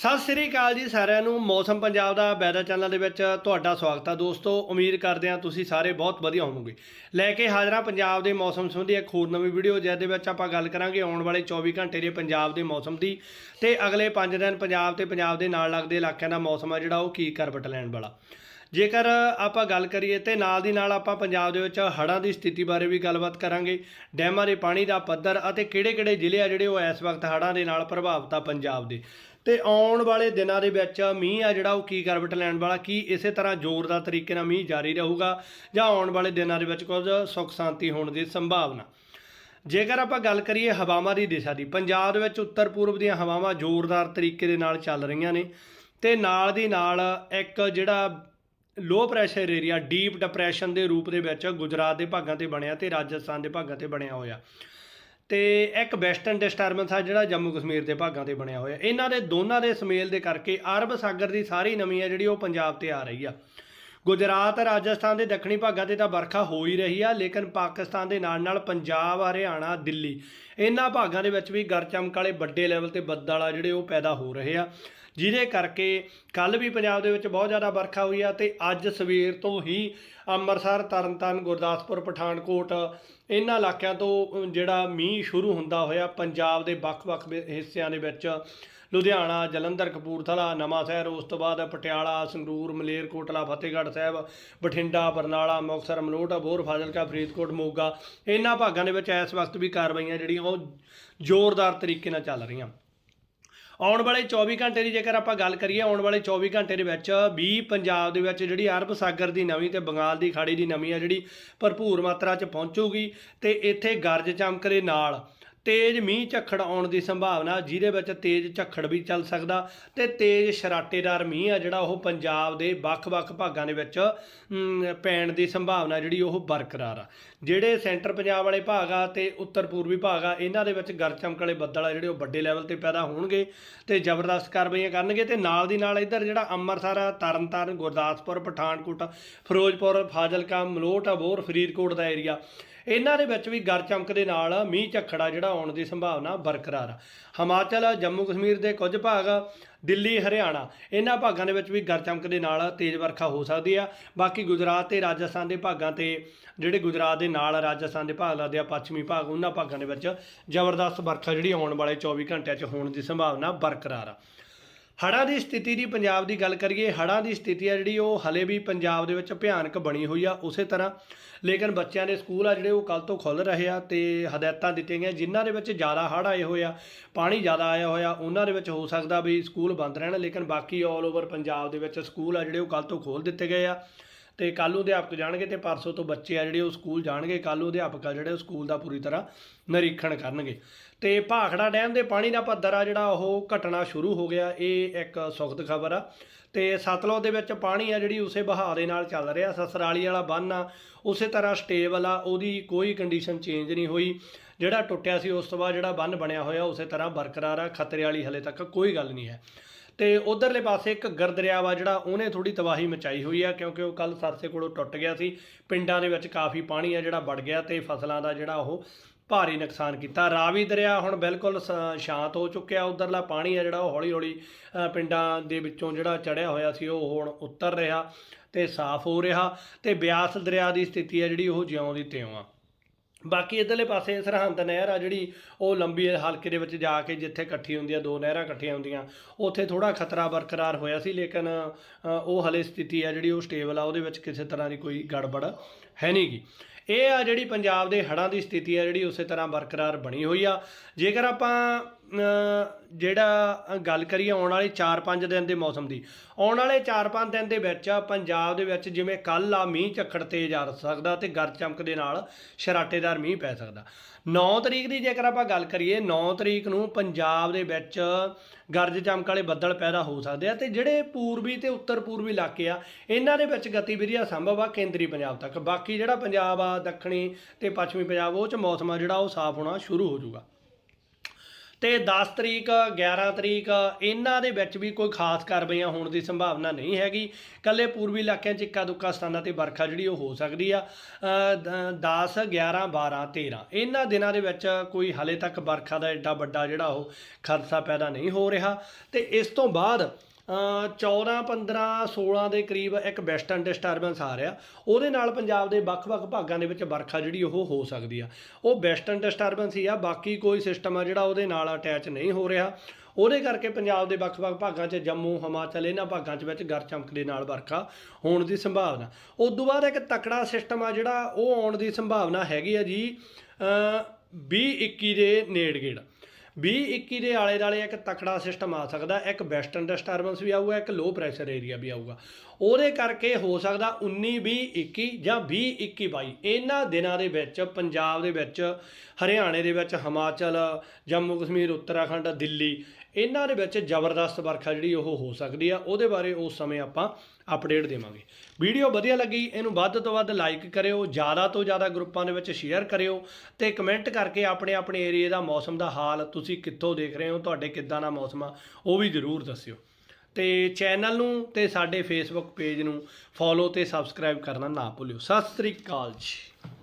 ਸਤਿ ਸ੍ਰੀ ਅਕਾਲ ਜੀ ਸਾਰਿਆਂ ਨੂੰ। ਮੌਸਮ ਪੰਜਾਬ ਦਾ ਵੈਦਰ ਚੈਨਲ ਦੇ ਵਿੱਚ ਤੁਹਾਡਾ ਸਵਾਗਤ ਹੈ ਦੋਸਤੋ। ਉਮੀਦ ਕਰਦੇ ਹਾਂ ਤੁਸੀਂ ਸਾਰੇ ਬਹੁਤ ਵਧੀਆ ਹੋਵੋਗੇ। ਲੈ ਕੇ ਹਾਜ਼ਰਾਂ ਪੰਜਾਬ ਦੇ ਮੌਸਮ ਸੰਬੰਧੀ ਇੱਕ ਹੋਰ ਨਵੀਂ ਵੀਡੀਓ, ਜਿਹਦੇ ਵਿੱਚ ਆਪਾਂ ਗੱਲ ਕਰਾਂਗੇ ਆਉਣ ਵਾਲੇ 24 ਘੰਟੇ ਦੇ ਪੰਜਾਬ ਦੇ ਮੌਸਮ ਦੀ। ਤੇ ਅਗਲੇ 5 ਦਿਨ ਪੰਜਾਬ ਤੇ ਪੰਜਾਬ ਦੇ ਨਾਲ ਲੱਗਦੇ ਇਲਾਕਿਆਂ ਦਾ ਮੌਸਮ ਆ ਜਿਹੜਾ, ਉਹ ਕੀ ਕਰਵਟ ਲੈਣ ਵਾਲਾ। ਜੇਕਰ ਆਪਾਂ ਗੱਲ ਕਰੀਏ ਤੇ ਨਾਲ ਦੀ ਨਾਲ ਆਪਾਂ ਪੰਜਾਬ ਦੇ ਵਿੱਚ ਹੜ੍ਹਾਂ ਦੀ ਸਥਿਤੀ ਬਾਰੇ ਵੀ ਗੱਲਬਾਤ ਕਰਾਂਗੇ। ਡੈਮਾਂ ਦੇ ਪਾਣੀ ਦਾ ਪੱਧਰ ਅਤੇ ਕਿਹੜੇ-ਕਿਹੜੇ ਜ਼ਿਲ੍ਹੇ ਆ ਜਿਹੜੇ ਉਹ ਇਸ ਵਕਤ ਹੜ੍ਹਾਂ ਦੇ ਨਾਲ ਪ੍ਰਭਾਵਿਤ ਆ ਪੰਜਾਬ ਦੇ। ਤੇ ਆਉਣ ਵਾਲੇ ਦਿਨਾਂ ਦੇ ਵਿੱਚ ਮੀਂਹ ਆ ਜਿਹੜਾ, ਉਹ ਕੀ ਕਰਵਟ ਲੈਣ ਵਾਲਾ, ਕੀ ਇਸੇ ਤਰ੍ਹਾਂ ਜ਼ੋਰਦਾਰ ਤਰੀਕੇ ਨਾਲ ਮੀਂਹ ਜਾਰੀ ਰਹੂਗਾ ਜਾਂ ਆਉਣ ਵਾਲੇ ਦਿਨਾਂ ਦੇ ਵਿੱਚ ਕੁਝ ਸੁੱਖ ਸ਼ਾਂਤੀ ਹੋਣ ਦੀ ਸੰਭਾਵਨਾ। ਜੇਕਰ ਆਪਾਂ ਗੱਲ ਕਰੀਏ ਹਵਾਵਾਂ ਦੀ ਦਿਸ਼ਾ ਦੀ, ਪੰਜਾਬ ਦੇ ਵਿੱਚ ਉੱਤਰ ਪੂਰਬ ਦੀਆਂ ਹਵਾਵਾਂ ਜ਼ੋਰਦਾਰ ਤਰੀਕੇ ਦੇ ਨਾਲ ਚੱਲ ਰਹੀਆਂ ਨੇ ਤੇ ਨਾਲ ਦੀ ਨਾਲ ਇੱਕ ਜਿਹੜਾ low pressure area deep depression ਦੇ ਰੂਪ ਦੇ ਵਿੱਚ ਗੁਜਰਾਤ ਦੇ ਭਾਗਾਂ ਤੇ ਬਣਿਆ ਤੇ ਰਾਜਸਥਾਨ ਦੇ ਭਾਗਾਂ ਤੇ ਬਣਿਆ ਹੋਇਆ। ਤੇ ਇੱਕ ਵੈਸਟਰਨ ਡਿਸਟਰਬੈਂਸ ਆ ਜਿਹੜਾ ਜੰਮੂ ਕਸ਼ਮੀਰ ਦੇ ਭਾਗਾਂ ਤੇ ਬਣਿਆ ਹੋਇਆ। ਇਹਨਾਂ ਦੇ ਦੋਨਾਂ ਦੇ ਸਮੇਲ ਦੇ ਕਰਕੇ ਅਰਬ ਸਾਗਰ ਦੀ ਸਾਰੀ ਨਮੀ ਆ ਜਿਹੜੀ ਉਹ ਪੰਜਾਬ ਤੇ ਆ ਰਹੀ ਆ। ਗੁਜਰਾਤ, ਰਾਜਸਥਾਨ ਦੇ ਦੱਖਣੀ ਭਾਗਾਂ ਤੇ ਤਾਂ ਵਰਖਾ ਹੋ ਹੀ ਰਹੀ ਆ, ਲੇਕਿਨ ਪਾਕਿਸਤਾਨ ਦੇ ਨਾਲ ਨਾਲ ਪੰਜਾਬ, ਹਰਿਆਣਾ, ਦਿੱਲੀ, ਇਹਨਾਂ ਭਾਗਾਂ ਦੇ ਵਿੱਚ ਵੀ ਗਰਚਮਕ ਵਾਲੇ ਵੱਡੇ ਲੈਵਲ ਤੇ ਬੱਦਲ ਆ ਜਿਹੜੇ ਉਹ ਪੈਦਾ ਹੋ ਰਹੇ ਆ। ਜਿਹਦੇ ਕਰਕੇ ਕੱਲ ਵੀ ਪੰਜਾਬ ਦੇ ਵਿੱਚ ਬਹੁਤ ਜ਼ਿਆਦਾ ਵਰਖਾ ਹੋਈ ਆ ਤੇ ਅੱਜ ਸਵੇਰ ਤੋਂ ਹੀ ਅੰਮ੍ਰਿਤਸਰ, ਤਰਨਤਾਰਨ, ਗੁਰਦਾਸਪੁਰ, ਪਠਾਨਕੋਟ ਇਹਨਾਂ ਇਲਾਕਿਆਂ ਤੋਂ ਜਿਹੜਾ ਮੀਂਹ ਸ਼ੁਰੂ ਹੁੰਦਾ ਹੋਇਆ, ਪੰਜਾਬ ਦੇ ਵੱਖ-ਵੱਖ ਵਿ- ਹਿੱਸਿਆਂ ਦੇ ਵਿੱਚ ਲੁਧਿਆਣਾ, ਜਲੰਧਰ, ਕਪੂਰਥਲਾ ਨਵਾਂ ਸ਼ਹਿਰ ਉਸ ਤੋਂ ਬਾਅਦ ਪਟਿਆਲਾ, ਸੰਗਰੂਰ ਮਲੇਰਕੋਟਲਾ ਫਤਿਹਗੜ੍ਹ ਸਾਹਿਬ, ਬਠਿੰਡਾ, ਬਰਨਾਲਾ, ਮੁਕਤਸਰ, ਮਲੋਟ, ਅਬੋਹਰ, ਫਾਜ਼ਿਲਕਾ, ਫਰੀਦਕੋਟ, ਮੋਗਾ। ਇਹਨਾਂ ਭਾਗਾਂ ਦੇ ਵਿੱਚ ਇਸ ਵਕਤ ਵੀ ਕਾਰਵਾਈਆਂ ਜਿਹੜੀਆਂ ਉਹ ਜ਼ੋਰਦਾਰ ਤਰੀਕੇ ਨਾਲ ਚੱਲ ਰਹੀਆਂ। ਆਉਣ ਵਾਲੇ 24 ਘੰਟੇ ਦੀ ਜੇਕਰ ਆਪਾਂ ਗੱਲ ਕਰੀਏ, ਆਉਣ ਵਾਲੇ 24 ਘੰਟੇ ਦੇ ਵਿੱਚ ਵੀ ਪੰਜਾਬ ਦੇ ਵਿੱਚ ਜਿਹੜੀ ਅਰਬ ਸਾਗਰ ਦੀ ਨਵੀਂ ਤੇ ਬੰਗਾਲ ਦੀ ਖਾੜੀ ਦੀ ਨਵੀਂ ਆ ਜਿਹੜੀ ਭਰਪੂਰ ਮਾਤਰਾ 'ਚ ਪਹੁੰਚੂਗੀ ਤੇ ਇੱਥੇ ਗਰਜ ਚਮਕ ਦੇ ਨਾਲ ਤੇਜ਼ ਮੀਂਹ ਝੱਖੜ ਆਉਣ ਦੀ ਸੰਭਾਵਨਾ ਜਿਹਦੇ ਵਿੱਚ ਤੇਜ਼ ਝੱਖੜ ਵੀ ਚੱਲ ਸਕਦਾ ਤੇ ਤੇਜ਼ ਸ਼ਰਾਟੇਦਾਰ ਮੀਂਹ ਆ ਜਿਹੜਾ ਉਹ ਪੰਜਾਬ ਦੇ ਵੱਖ-ਵੱਖ ਭਾਗਾਂ ਦੇ ਵਿੱਚ ਪੈਣ ਦੀ ਸੰਭਾਵਨਾ ਜਿਹੜੀ ਉਹ ਬਰਕਰਾਰ ਆ। ਜਿਹੜੇ ਸੈਂਟਰ ਪੰਜਾਬ ਵਾਲੇ ਭਾਗ ਆ ਤੇ ਉੱਤਰ ਪੂਰਬੀ ਭਾਗ ਆ ਇਹਨਾਂ ਦੇ ਵਿੱਚ ਗਰਜ ਵਾਲੇ ਬੱਦਲ ਆ ਜਿਹੜੇ ਉਹ ਵੱਡੇ ਲੈਵਲ ਤੇ ਪੈਦਾ ਹੋਣਗੇ ਤੇ ਜ਼ਬਰਦਸਤ ਕਾਰਵਾਈਆਂ ਕਰਨਗੇ ਤੇ ਨਾਲ ਦੀ ਨਾਲ ਇੱਧਰ ਜਿਹੜਾ ਅੰਮ੍ਰਿਤਸਰ ਆ, ਤਰਨਤਾਰਨ ਗੁਰਦਾਸਪੁਰ ਪਠਾਨਕੋਟ ਫਿਰੋਜ਼ਪੁਰ ਫਾਜ਼ਿਲਕਾ ਮਲੋਟ ਅਬੋਹਰ ਫਰੀਦਕੋਟ ਦਾ ਏਰੀਆ ਇਹਨਾਂ ਦੇ ਵਿੱਚ ਵੀ ਗਰ ਚਮਕ ਦੇ ਨਾਲ ਮੀਂਹ ਝੱਖੜਾ ਜਿਹੜਾ ਆਉਣ ਦੀ ਸੰਭਾਵਨਾ ਬਰਕਰਾਰ ਆ। ਹਿਮਾਚਲ, ਜੰਮੂ ਕਸ਼ਮੀਰ ਦੇ ਕੁਝ ਭਾਗ, ਦਿੱਲੀ, ਹਰਿਆਣਾ, ਇਹਨਾਂ ਭਾਗਾਂ ਦੇ ਵਿੱਚ ਵੀ ਗਰ ਚਮਕ ਦੇ ਨਾਲ ਤੇਜ਼ ਵਰਖਾ ਹੋ ਸਕਦੀ ਆ। ਬਾਕੀ ਗੁਜਰਾਤ ਤੇ ਰਾਜਸਥਾਨ ਦੇ ਭਾਗਾਂ ਤੇ ਜਿਹੜੇ ਗੁਜਰਾਤ ਦੇ ਨਾਲ ਰਾਜਸਥਾਨ ਦੇ ਭਾਗ ਲੱਗਦੇ ਆ, ਪੱਛਮੀ ਭਾਗ, ਉਹਨਾਂ ਭਾਗਾਂ ਦੇ ਵਿੱਚ ਜ਼ਬਰਦਸਤ ਵਰਖਾ ਜਿਹੜੀ ਆਉਣ ਵਾਲੇ 24 ਘੰਟਿਆਂ 'ਚ ਹੋਣ ਦੀ ਸੰਭਾਵਨਾ ਬਰਕਰਾਰ ਆ। ਹੜ੍ਹਾਂ ਦੀ ਸਥਿਤੀ ਦੀ ਪੰਜਾਬ ਦੀ ਗੱਲ ਕਰੀਏ, ਹੜ੍ਹਾਂ ਦੀ ਸਥਿਤੀ ਆ ਜਿਹੜੀ, ਉਹ ਹਲੇ ਵੀ ਪੰਜਾਬ ਦੇ ਵਿੱਚ ਭਿਆਨਕ ਬਣੀ ਹੋਈ ਆ ਉਸੇ ਤਰ੍ਹਾਂ। ਲੇਕਿਨ ਬੱਚਿਆਂ ਦੇ ਸਕੂਲ ਆ ਜਿਹੜੇ, ਉਹ ਕੱਲ ਤੋਂ ਖੁੱਲ ਰਹੇ ਆ ਤੇ ਹਦਾਇਤਾਂ ਦਿੱਤੀਆਂ ਗਈਆਂ, ਜਿਨ੍ਹਾਂ ਦੇ ਵਿੱਚ ਜ਼ਿਆਦਾ ਹੜ੍ਹ ਆਏ ਹੋਏ ਆ, ਪਾਣੀ ਜ਼ਿਆਦਾ ਆਇਆ ਹੋਇਆ, ਉਹਨਾਂ ਦੇ ਵਿੱਚ ਹੋ ਸਕਦਾ ਵੀ ਸਕੂਲ ਬੰਦ ਰਹਿਣ, ਲੇਕਿਨ ਬਾਕੀ ਆਲ ਓਵਰ ਪੰਜਾਬ ਦੇ ਵਿੱਚ ਸਕੂਲ ਆ ਜਿਹੜੇ, ਉਹ ਕੱਲ ਤੋਂ ਖੋਲ ਦਿੱਤੇ ਗਏ ਆ। ਤੇ ਕੱਲ੍ਹ ਨੂੰ ਅਧਿਆਪਕ ਜਾਣਗੇ ਤੇ ਪਰਸੋਂ ਤੋਂ ਬੱਚੇ ਆ ਜਿਹੜੇ ਉਹ ਸਕੂਲ ਜਾਣਗੇ, ਕੱਲ੍ਹ ਨੂੰ ਅਧਿਆਪਕ ਆ ਜਿਹੜੇ ਉਹ ਸਕੂਲ ਦਾ ਪੂਰੀ ਤਰ੍ਹਾਂ ਨਿਰੀਖਣ ਕਰਨਗੇ। ਤੇ ਭਾਖੜਾ ਡੈਮ ਦੇ ਪਾਣੀ ਦਾ ਪੱਧਰ ਆ ਜਿਹੜਾ ਉਹ ਘਟਣਾ ਸ਼ੁਰੂ ਹੋ ਗਿਆ, ਇਹ ਇੱਕ ਸੁਖਦ ਖਬਰ ਆ। ਤੇ ਸਤਲੁਜ ਦੇ ਵਿੱਚ ਪਾਣੀ ਆ ਜਿਹੜੀ ਉਸੇ ਬਹਾਅ ਦੇ ਨਾਲ ਚੱਲ ਰਿਹਾ, ਸਸਰਾਲੀ ਵਾਲਾ ਬੰਨ ਆ, ਉਸੇ ਤਰ੍ਹਾਂ ਸਟੇਬਲ ਆ, ਉਹਦੀ ਕੋਈ ਕੰਡੀਸ਼ਨ ਚੇਂਜ ਨਹੀਂ ਹੋਈ। ਜਿਹੜਾ ਟੁੱਟਿਆ ਸੀ ਉਸ ਤੋਂ ਬਾਅਦ ਜਿਹੜਾ ਬੰਨ ਬਣਿਆ ਹੋਇਆ, ਉਸੇ ਤਰ੍ਹਾਂ ਬਰਕਰਾਰ ਆ, ਖਤਰੇ ਵਾਲੀ ਹਲੇ ਤੱਕ ਕੋਈ ਗੱਲ ਨਹੀਂ ਹੈ। ਤੇ ਉਧਰਲੇ ਪਾਸੇ ਘੱਗਰ ਦਰਿਆ ਵਾ ਜਿਹੜਾ ਉਹਨੇ ਥੋੜੀ ਤਬਾਹੀ ਮਚਾਈ ਹੋਈ ਆ, ਕਿਉਂਕਿ ਉਹ ਕੱਲ ਸਰਸੇ ਕੋਲੋਂ ਟੁੱਟ ਗਿਆ ਸੀ। ਪਿੰਡਾਂ ਦੇ ਵਿੱਚ ਕਾਫੀ ਪਾਣੀ ਆ ਜਿਹੜਾ ਵੜ ਗਿਆ ਤੇ ਫਸਲਾਂ ਦਾ ਜਿਹੜਾ ਉਹ ਭਾਰੀ ਨੁਕਸਾਨ ਕੀਤਾ। ਰਾਵੀ ਦਰਿਆ ਹੁਣ ਬਿਲਕੁਲ ਸ- ਸ਼ਾਂਤ ਹੋ ਚੁੱਕਿਆ। ਉਧਰਲਾ ਪਾਣੀ ਆ ਜਿਹੜਾ ਉਹ ਹੌਲੀ ਹੌਲੀ ਪਿੰਡਾਂ ਦੇ ਵਿੱਚੋਂ ਜਿਹੜਾ ਚੜਿਆ ਹੋਇਆ ਸੀ, ਉਹ ਹੁਣ ਉਤਰ ਰਿਹਾ ਤੇ ਸਾਫ਼ ਹੋ ਰਿਹਾ ਤੇ ਬਿਆਸ ਦਰਿਆ ਦੀ ਸਥਿਤੀ ਆ ਜਿਹੜੀ ਉਹ ਜਿਉਂ ਦੀ ਤਿਉਂ ਆ। ਬਾਕੀ ਇਧਰਲੇ ਪਾਸੇ ਸਰਹੰਦ ਨਹਿਰ ਆ ਜਿਹੜੀ, ਉਹ ਲੰਬੀ ਹਲਕੇ ਦੇ ਵਿੱਚ ਜਾ ਕੇ ਜਿੱਥੇ ਇਕੱਠੀ ਹੁੰਦੀ ਆ, ਦੋ ਨਹਿਰਾਂ ਇਕੱਠੀਆਂ ਹੁੰਦੀਆਂ। ਉੱਥੇ ਥੋੜਾ ਖਤਰਾ ਬਰਕਰਾਰ ਹੋਇਆ ਸੀ, ਲੇਕਿਨ ਉਹ ਹਲੇ ਸਥਿਤੀ ਆ ਜਿਹੜੀ, ਉਹ ਸਟੇਬਲ ਆ, ਉਹਦੇ ਵਿੱਚ ਕਿਸੇ ਤਰ੍ਹਾਂ ਦੀ ਕੋਈ ਗੜਬੜ ਹੈ ਨਹੀਂਗੀ ਇਹ ਆ ਜਿਹੜੀ ਪੰਜਾਬ ਦੇ ਹੜ੍ਹਾਂ ਦੀ ਸਥਿਤੀ ਆ ਜਿਹੜੀ, ਉਸੇ ਤਰ੍ਹਾਂ ਬਰਕਰਾਰ ਬਣੀ ਹੋਈ ਆ। ਜੇਕਰ ਆਪਾਂ ਜਿਹੜਾ ਗੱਲ ਕਰੀਏ ਆਉਣ ਵਾਲੇ 4-5 ਦਿਨ ਦੇ ਮੌਸਮ ਦੀ। ਆਉਣ ਵਾਲੇ 4-5 ਦਿਨ ਦੇ ਵਿੱਚ ਪੰਜਾਬ ਦੇ ਵਿੱਚ ਜਿਵੇਂ ਕੱਲ ਆ ਮੀਂਹ ਝੱਖੜ ਤੇਜ਼ ਆ ਸਕਦਾ ਤੇ ਗਰਜ ਚਮਕ ਦੇ ਨਾਲ ਸ਼ਰਾਟੇਦਾਰ ਮੀਂਹ ਪੈ ਸਕਦਾ। 9 ਤਰੀਕ ਦੀ ਜੇਕਰ ਆਪਾਂ ਗੱਲ ਕਰੀਏ 9 ਤਰੀਕ ਨੂੰ ਪੰਜਾਬ ਦੇ ਵਿੱਚ ਗਰਜ ਚਮਕ ਵਾਲੇ ਬੱਦਲ ਪੈਦਾ ਹੋ ਸਕਦੇ ਆ ਤੇ ਜਿਹੜੇ ਪੂਰਬੀ ਤੇ ਉੱਤਰ ਪੂਰਬੀ ਇਲਾਕੇ ਆ, ਇਹਨਾਂ ਦੇ ਵਿੱਚ ਗਤੀਵਿਧੀਆਂ ਸੰਭਵ ਆ ਕੇਂਦਰੀ ਪੰਜਾਬ ਤੱਕ। ਬਾਕੀ ਜਿਹੜਾ ਪੰਜਾਬ ਆ, ਦੱਖਣੀ ਤੇ ਪੱਛਮੀ ਪੰਜਾਬ, ਉਹ ਚ ਮੌਸਮ ਆ ਜਿਹੜਾ ਉਹ ਸਾਫ਼ ਹੋਣਾ ਸ਼ੁਰੂ ਹੋ ਜਾਊਗਾ। ਤੇ 10 ਤਰੀਕ 11 ਤਰੀਕ ਇਹਨਾਂ ਦੇ ਵਿੱਚ ਵੀ ਕੋਈ ਖਾਸ ਕਾਰਵਾਈਆਂ ਹੋਣ ਦੀ ਸੰਭਾਵਨਾ ਨਹੀਂ ਹੈਗੀ। ਕੱਲੇ ਪੂਰਬੀ ਇਲਾਕਿਆਂ 'ਚ ਇੱਕਾ ਦੁੱਕਾ ਸਥਾਨਾਂ ਤੇ ਵਰਖਾ ਜਿਹੜੀ ਉਹ ਹੋ ਸਕਦੀ ਆ। ਅ, ਦ- 10 11 12 13 ਇਹਨਾਂ ਦਿਨਾਂ ਦੇ ਵਿੱਚ ਕੋਈ ਹਲੇ ਤੱਕ ਵਰਖਾ ਦਾ ਐਡਾ ਵੱਡਾ ਜਿਹੜਾ ਉਹ ਖਦਸ਼ਾ ਪੈਦਾ ਨਹੀਂ ਹੋ ਰਿਹਾ। ਤੇ ਇਸ ਤੋਂ ਬਾਅਦ 14 15 16 ਦੇ ਕਰੀਬ ਇੱਕ ਵੈਸਟਰਨ ਡਿਸਟਰਬੈਂਸ ਆ ਰਿਹਾ। ਉਹਦੇ ਨਾਲ ਪੰਜਾਬ ਦੇ ਵੱਖ-ਵੱਖ ਭਾਗਾਂ ਦੇ ਵਿੱਚ ਵਰਖਾ ਜਿਹੜੀ ਉਹ ਹੋ ਸਕਦੀ ਆ। ਉਹ ਵੈਸਟਰਨ ਡਿਸਟਰਬੈਂਸ ਹੀ ਆ, ਬਾਕੀ ਕੋਈ ਸਿਸਟਮ ਆ ਜਿਹੜਾ ਉਹਦੇ ਨਾਲ ਅਟੈਚ ਨਹੀਂ ਹੋ ਰਿਹਾ। ਉਹਦੇ ਕਰਕੇ ਪੰਜਾਬ ਦੇ ਵੱਖ-ਵੱਖ ਭਾਗਾਂ 'ਚ ਜੰਮੂ, ਹਿਮਾਚਲ, ਇਹਨਾਂ ਭਾਗਾਂ 'ਚ ਵਿੱਚ ਗਰ ਚਮਕ ਦੇ ਨਾਲ ਵਰਖਾ ਹੋਣ ਦੀ ਸੰਭਾਵਨਾ। ਉਸ ਤੋਂ ਬਾਅਦ ਇੱਕ ਤਕੜਾ ਸਿਸਟਮ ਆ ਜਿਹੜਾ ਉਹ ਆਉਣ ਦੀ ਸੰਭਾਵਨਾ ਹੈਗੀ ਆ ਜੀ 2021 ਦੇ ਨੇੜਗੇੜ। 2021 ਦੇ ਆਲੇ ਦਾਲੇ ਇੱਕ ਤਕੜਾ ਸਿਸਟਮ ਆ ਸਕਦਾ, ਇੱਕ ਵੈਸਟਰਨ ਡਿਸਟਰਬੈਂਸ ਵੀ ਆਊਗਾ, ਇੱਕ ਲੋ ਪ੍ਰੈਸ਼ਰ ਏਰੀਆ ਵੀ ਆਊਗਾ। ਉਹਦੇ ਕਰਕੇ ਹੋ ਸਕਦਾ 19 20 21 ਜਾਂ 20 21 22 ਇਹਨਾਂ ਦਿਨਾਂ ਦੇ ਵਿੱਚ ਪੰਜਾਬ ਦੇ ਵਿੱਚ, ਹਰਿਆਣੇ ਦੇ ਵਿੱਚ ਹਿਮਾਚਲ, ਜੰਮੂ ਕਸ਼ਮੀਰ, ਉੱਤਰਾਖੰਡ, ਦਿੱਲੀ ਇਹਨਾਂ ਦੇ ਵਿੱਚ ਜ਼ਬਰਦਸਤ ਵਰਖਾ ਜਿਹੜੀ ਉਹ ਹੋ ਸਕਦੀ ਆ, ਉਹਦੇ ਬਾਰੇ ਉਸ ਸਮੇਂ ਆਪਾਂ ਅਪਡੇਟ ਦੇਵਾਂਗੇ। ਵੀਡੀਓ ਵਧੀਆ ਲੱਗੀ, ਇਹਨੂੰ ਵੱਧ ਤੋਂ ਵੱਧ ਲਾਈਕ ਕਰਿਓ, ਜ਼ਿਆਦਾ ਤੋਂ ਜ਼ਿਆਦਾ ਗਰੁੱਪਾਂ ਦੇ ਵਿੱਚ ਸ਼ੇਅਰ ਕਰਿਓ ਤੇ ਕਮੈਂਟ ਕਰਕੇ ਆਪਣੇ ਆਪਣੇ ਏਰੀਏ ਦਾ ਮੌਸਮ ਦਾ ਹਾਲ ਤੁਸੀਂ ਕਿੱਥੋਂ ਦੇਖ ਰਹੇ ਹੋ, ਤੁਹਾਡੇ ਕਿੱਦਾਂ ਦਾ ਮੌਸਮ ਆ, ਉਹ ਵੀ ਜ਼ਰੂਰ ਦੱਸਿਓ। ਤੇ ਚੈਨਲ ਨੂੰ ਤੇ ਸਾਡੇ ਫੇਸਬੁੱਕ ਪੇਜ ਨੂੰ ਫੋਲੋ ਤੇ ਸਬਸਕ੍ਰਾਈਬ ਕਰਨਾ ਨਾ ਭੁੱਲਿਓ। ਸਤਿ ਸ੍ਰੀ ਅਕਾਲ ਜੀ।